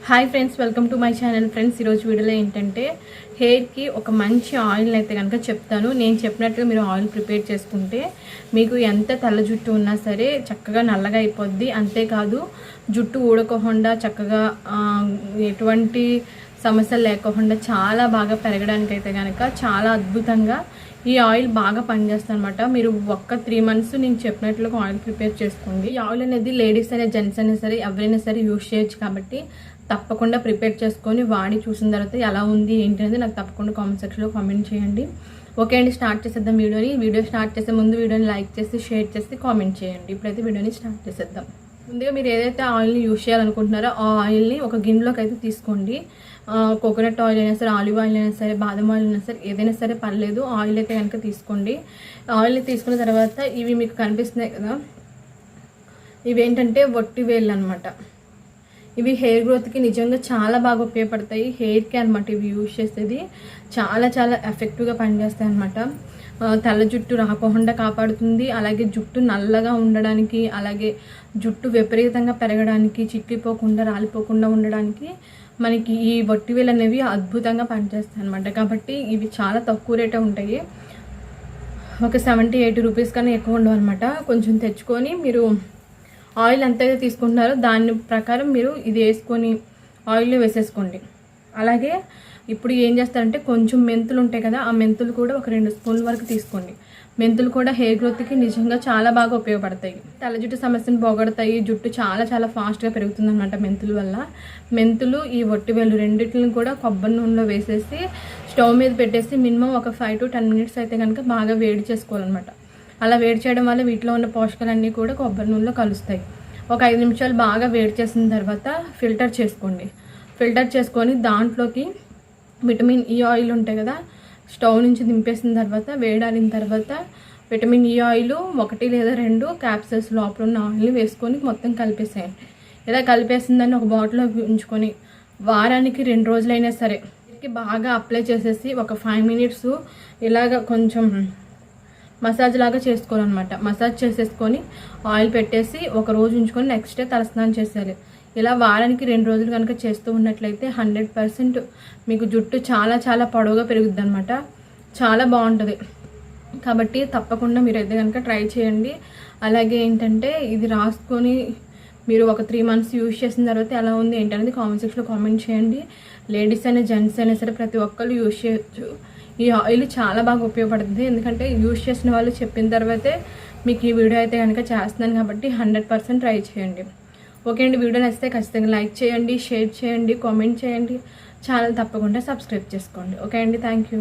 Hi friends welcome to my channel friends ఈరోజు వీడియోలో ఏంటంటే హెయిర్కి ఒక మంచి ఆయిల్ అయితే కనుక చెప్తాను. నేను చెప్పినట్టుగా మీరు ఆయిల్ ప్రిపేర్ చేసుకుంటే మీకు ఎంత తెల్ల జుట్టు ఉన్నా సరే చక్కగా నల్లగా అయిపోద్ది. అంతేకాదు జుట్టు ఊడకోకుండా చక్కగా ఎటువంటి సమస్యలు లేకుండా చాలా బాగా పెరగడానికి అయితే కనుక చాలా అద్భుతంగా ఈ ఆయిల్ బాగా పనిచేస్తుంది అనమాట మీరు ఒక్క త్రీ మంత్స్ నేను చెప్పినట్లుగా ఆయిల్ ప్రిపేర్ చేసుకోండి. ఈ ఆయిల్ అనేది లేడీస్ అయినా జెంట్స్ అయినా సరే ఎవరైనా సరే యూజ్ చేయొచ్చు కాబట్టి తప్పకుండా ప్రిపేర్ చేసుకొని వాడి చూసిన తర్వాత ఎలా ఉంది ఏంటి అనేది నాకు తప్పకుండా కామెంట్ సెక్షన్లో కామెంట్ చేయండి. ఓకే అండి స్టార్ట్ చేసేద్దాం వీడియోని. వీడియో స్టార్ట్ చేసే ముందు వీడియోని లైక్ చేసి షేర్ చేసి కామెంట్ చేయండి. ఇప్పుడైతే వీడియోని స్టార్ట్ చేసేద్దాం. ముందుగా మీరు ఏదైతే ఆయిల్ని యూజ్ చేయాలనుకుంటున్నారో ఆ ఆయిల్ని ఒక గిన్నెలోకి అయితే తీసుకోండి. కోకోనట్ ఆయిల్ అయినా సరే ఆలివ్ ఆయిల్ అయినా సరే బాదం ఆయిల్ అయినా సరే ఏదైనా సరే పర్లేదు ఆయిల్ అయితే కనుక తీసుకోండి. ఆయిల్ తీసుకున్న తర్వాత ఇవి మీకు కనిపిస్తున్నాయి కదా ఇవేంటంటే ఏంటంటే వట్టి వేళ్ళు అనమాట ఇవి హెయిర్ గ్రోత్కి నిజంగా చాలా బాగా ఉపయోగపడతాయి. హెయిర్కి అనమాట ఇవి యూజ్ చేసేది. చాలా చాలా ఎఫెక్టివ్గా పనిచేస్తాయి అనమాట తెల్ల జుట్టు రాకుండా కాపాడుతుంది. అలాగే జుట్టు నల్లగా ఉండడానికి అలాగే జుట్టు విపరీతంగా పెరగడానికి చిట్లిపోకుండా రాలిపోకుండా ఉండడానికి మనకి ఈ బొట్టివేలు అనేవి అద్భుతంగా పనిచేస్తాయి అనమాట కాబట్టి ఇవి చాలా తక్కువ రేటే ఉంటాయి. ఒక సెవెంటీ ఎయిటీ రూపీస్ కన్నా ఎక్కువ ఉండవు అనమాట కొంచెం తెచ్చుకొని మీరు ఆయిల్ ఎంతైతే తీసుకుంటున్నారో దాని ప్రకారం మీరు ఇది వేసుకొని ఆయిల్లో వేసేసుకోండి. అలాగే ఇప్పుడు ఏం చేస్తారంటే కొంచెం మెంతులు ఉంటాయి కదా ఆ మెంతులు కూడా ఒక రెండు స్పూన్ల వరకు తీసుకోండి. మెంతులు కూడా హెయిర్ గ్రోత్కి నిజంగా చాలా బాగా ఉపయోగపడతాయి. తల జుట్టు సమస్యను పోగొడతాయి జుట్టు చాలా చాలా ఫాస్ట్గా పెరుగుతుంది అనమాట మెంతుల వల్ల. మెంతులు ఈ ఒట్టివేలు రెండింటిని కూడా కొబ్బరి నూనెలో వేసేసి స్టవ్ మీద పెట్టేసి మినిమం ఒక ఫైవ్ టు టెన్ మినిట్స్ అయితే కనుక బాగా వేడి చేసుకోవాలన్నమాట. అలా వేడి చేయడం వల్ల వీటిలో ఉన్న పోషకాలన్నీ కూడా కొబ్బరి నూనెలో కలుస్తాయి. ఒక ఐదు నిమిషాలు బాగా వేడి చేసిన తర్వాత ఫిల్టర్ చేసుకోండి. ఫిల్టర్ చేసుకొని దాంట్లోకి విటమిన్ ఈ ఆయిల్ ఉంటాయి కదా స్టవ్ నుంచి దింపేసిన తర్వాత వేడాలిన తర్వాత విటమిన్ ఈ ఆయిల్ ఒకటి లేదా రెండు క్యాప్సల్స్ లోపల ఉన్న ఆయిల్ని వేసుకొని మొత్తం కలిపేసేయండి. ఇలా కలిపేసిందని ఒక బాటిల్లో ఉంచుకొని వారానికి రెండు రోజులైనా సరే బాగా అప్లై చేసేసి ఒక ఫైవ్ మినిట్స్ ఇలాగ కొంచెం మసాజ్ లాగా చేసుకోవాలన్నమాట. మసాజ్ చేసేసుకొని ఆయిల్ పెట్టేసి ఒక రోజు ఉంచుకొని నెక్స్ట్ డే తలస్నానం చేసేయాలి. ఇలా వారానికి రెండు రోజులు కనుక చేస్తూ ఉన్నట్లయితే హండ్రెడ్ పర్సెంట్ మీకు జుట్టు చాలా చాలా పొడవుగా పెరుగుద్ది అనమాట చాలా బాగుంటుంది. కాబట్టి తప్పకుండా మీరైతే కనుక ట్రై చేయండి. అలాగే ఏంటంటే ఇది రాసుకొని మీరు ఒక త్రీ మంత్స్ యూజ్ చేసిన తర్వాత ఎలా ఉంది ఏంటనేది కామెంట్ సెక్షన్లో కామెంట్ చేయండి. లేడీస్ అయినా జెంట్స్ అయినా సరే ప్రతి ఒక్కళ్ళు యూజ్ చేయొచ్చు. ఈ ఆయిల్ చాలా బాగా ఉపయోగపడుతుంది. ఎందుకంటే యూజ్ చేసిన వాళ్ళు చెప్పిన తర్వాతే మీకు ఈ వీడియో అయితే కనుక చేస్తున్నాను కాబట్టి హండ్రెడ్ పర్సెంట్ ట్రై చేయండి. ఓకే అండి వీడియో నచ్చితే ఖచ్చితంగా లైక్ చేయండి షేర్ చేయండి కామెంట్ చేయండి. ఛానల్ తప్పకుండా సబ్స్క్రైబ్ చేసుకోండి. ఓకే అండి థ్యాంక్ యూ.